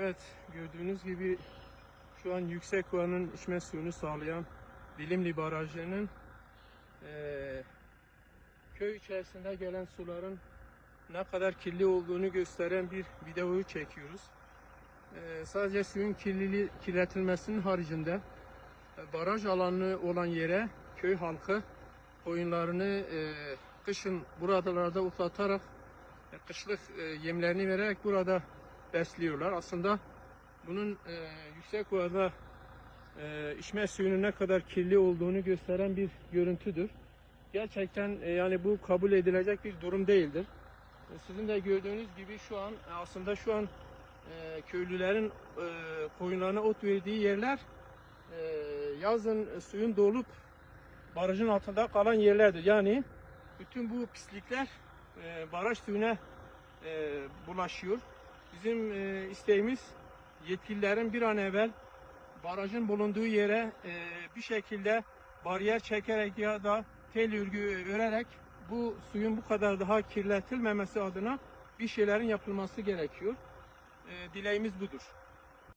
Evet, gördüğünüz gibi şu an yüksek oranın içme suyunu sağlayan Dilimli Barajı'nın eee, köy içerisinde gelen suların ne kadar kirli olduğunu gösteren bir videoyu çekiyoruz. Eee, sadece suyun kirliliği, kirletilmesinin haricinde e, baraj alanı olan yere köy halkı koyunlarını eee, kışın buralarda otlatarak e, kışlık e, yemlerini vererek burada besliyorlar. Aslında bunun e, yüksek oranda e, içme suyunun ne kadar kirli olduğunu gösteren bir görüntüdür. Gerçekten e, yani bu kabul edilecek bir durum değildir. E, sizin de gördüğünüz gibi şu an e, aslında şu an e, köylülerin e, koyunlarına ot verdiği yerler e, yazın suyun dolup barajın altında kalan yerlerdir. Yani bütün bu pislikler e, baraj suyuna e, bulaşıyor. Bizim e, isteğimiz yetkililerin bir an evvel barajın bulunduğu yere e, bir şekilde bariyer çekerek ya da tel örgü örerek bu suyun bu kadar daha kirletilmemesi adına bir şeylerin yapılması gerekiyor. E, dileğimiz budur.